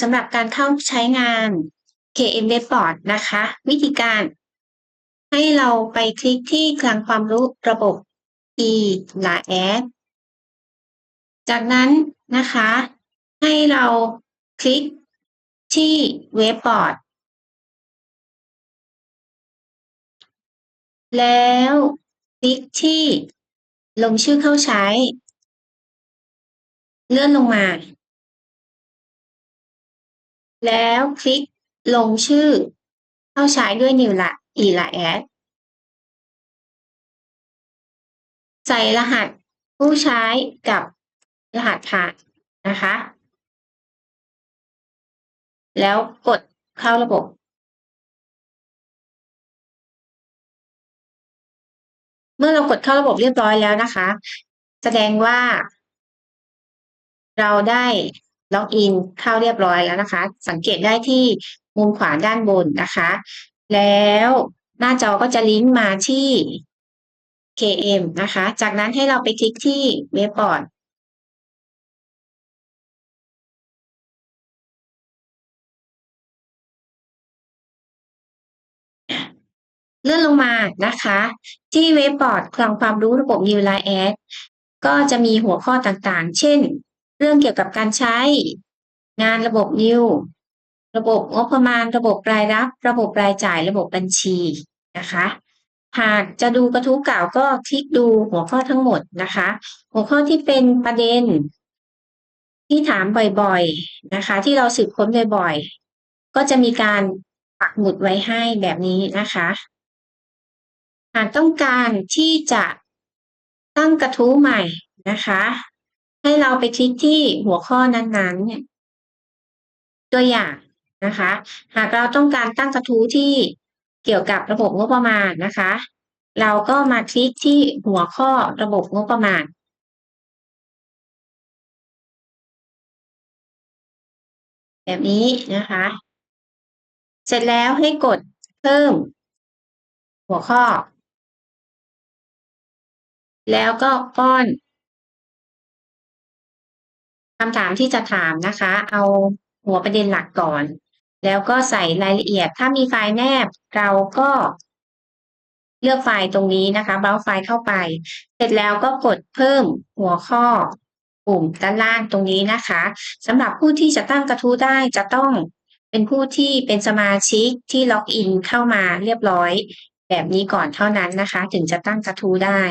สำหรับการเข้าใช้งาน KM Webboard นะคะ วิธีการ ให้เราไปคลิกที่คลังความรู้ระบบ e l a ad จากนั้นนะคะ ให้เราคลิกที่เว็บบอร์ด แล้วคลิกที่ลงชื่อเข้าใช้ เลื่อนลงมา แล้วคลิกลงชื่อ เข้าใช้ด้วย New ละ e ละ add ใส่รหัสผู้ใช้กับรหัสผ่านนะคะ แล้วกดเข้าระบบเมื่อเรากดเข้าระบบเรียบร้อยแล้วนะคะ แสดงว่า เราได้ ล็อกอินเข้าเรียบร้อยแล้วนะคะ สังเกตได้ที่มุมขวาด้านบนนะคะ แล้วหน้าจอก็จะลิงก์มาที่ KM นะคะ จากนั้นให้เราไปคลิกที่เว็บบอร์ดเลื่อนลงมานะคะ ที่เว็บบอร์ดคลังความรู้ระบบ New Line Ad ก็จะมีหัวข้อต่างๆ เช่น เรื่องเกี่ยวกับการใช้ งานระบบ New ระบบงบประมาณ ระบบรายรับ ระบบรายจ่าย ระบบบัญชีนะคะหากจะดูกระทู้เก่าก็คลิกดูหัวข้อทั้งหมดนะคะ หัวข้อที่เป็นประเด็น ที่ถามบ่อยๆนะคะ ที่เราสืบค้นบ่อยๆ ก็จะมีการปักหมุดไว้ให้แบบนี้นะคะ หากต้องการที่จะตั้งกระทู้ใหม่นะคะ ให้เราไปคลิกที่หัวข้อนั้นๆ ตัวอย่างนะคะ หากเราต้องการตั้งกระทู้ที่เกี่ยวกับระบบงบประมาณนะคะ เราก็มาคลิกที่หัวข้อระบบงบประมาณแบบนี้นะคะ เสร็จแล้วให้กดเพิ่ม หัวข้อ แล้วก็ป้อน คำถามที่จะถามนะคะ เอาหัวประเด็นหลักก่อน แล้วก็ใส่รายละเอียด ถ้ามีไฟล์แนบเราก็เลือกไฟล์ตรงนี้นะคะเบราว์ไฟล์เข้าไป เสร็จแล้วก็กดเพิ่มหัวข้อปุ่มด้านล่างตรงนี้นะคะสำหรับผู้ที่จะตั้งกระทู้ได้จะต้องเป็นผู้ที่เป็นสมาชิกที่ล็อกอินเข้ามาเรียบร้อย แบบนี้ก่อนเท่านั้นนะคะ ถึงจะตั้งกระทู้ได้